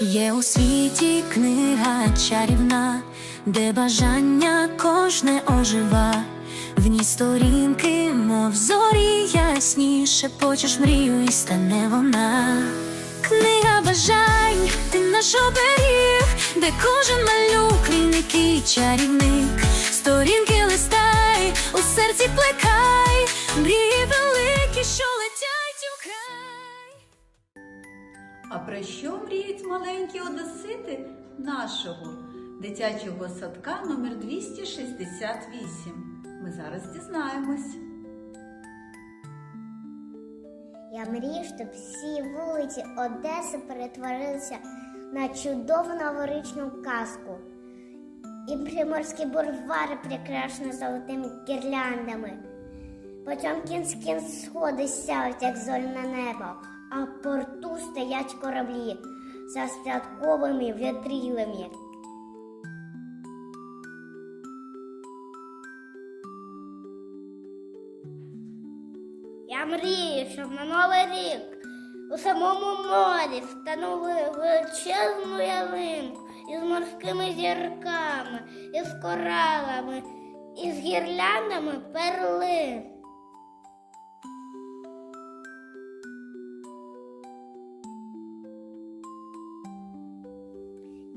Є у світі книга чарівна, де бажання кожне ожива. В ній сторінки, мов зорі ясні, шепочеш мрію і стане вона. Книга бажань, ти наш оберіг, де кожен малюк, лінький чарівник, сторінки листай, у серці плекай, мрії великі, що А про що мріють маленькі одесити нашого дитячого садка номер 268? Ми зараз дізнаємось. Я мрію, щоб всі вулиці Одеси перетворилися на чудову новорічну казку. І приморські бульвари прикрашені золотими гірляндами. Потьомкінські сходи сяють, як зоряне небо, а в порту стоять кораблі за святковими вітрилами. Я мрію, щоб на Новий рік у самому морі встановили величезну ялинку із морськими зірками, із коралами, із гірляндами перлин.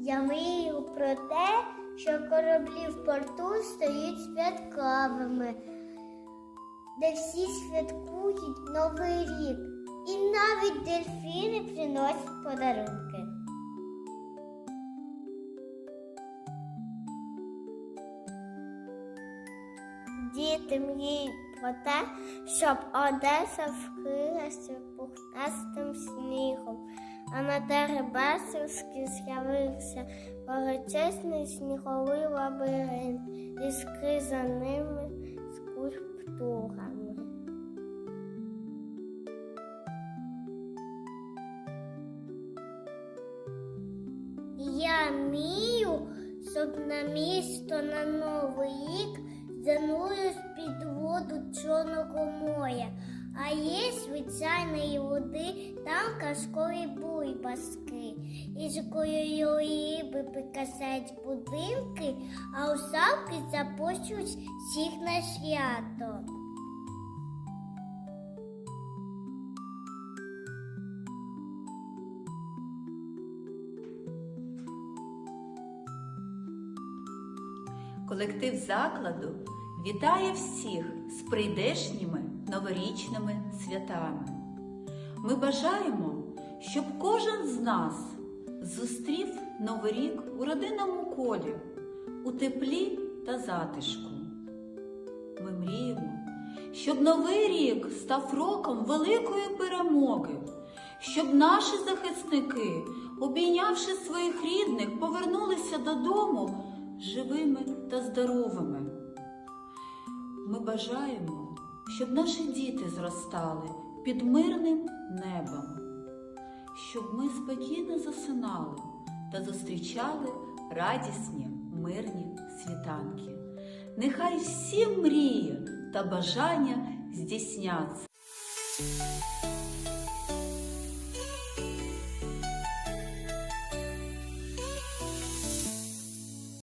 Я мрію про те, що кораблі в порту стають святковими де всі святкують Новий рік, і навіть дельфіни приносять подарунки. Діти мріють про те, щоб Одеса вкрилася пухнастим снігом, а на Дерибасівській з'явився величезний сніговий лабіринт із кризаними скульптурами. Я мію, щоб на місто на Новий рік а є звичайної води там казкові буйбаски, із якої риби прикрашають будинки, а у савки запущують всіх на свято. Колектив закладу вітає всіх з прийдешніми новорічними святами. Ми бажаємо, щоб кожен з нас зустрів Новий рік у родинному колі, у теплі та затишку. Ми мріємо, щоб новий рік став роком великої перемоги, щоб наші захисники, обійнявши своїх рідних, повернулися додому живими та здоровими. Ми бажаємо, щоб наші діти зростали під мирним небом, щоб ми спокійно засинали та зустрічали радісні мирні світанки. Нехай всі мрії та бажання здійсняться.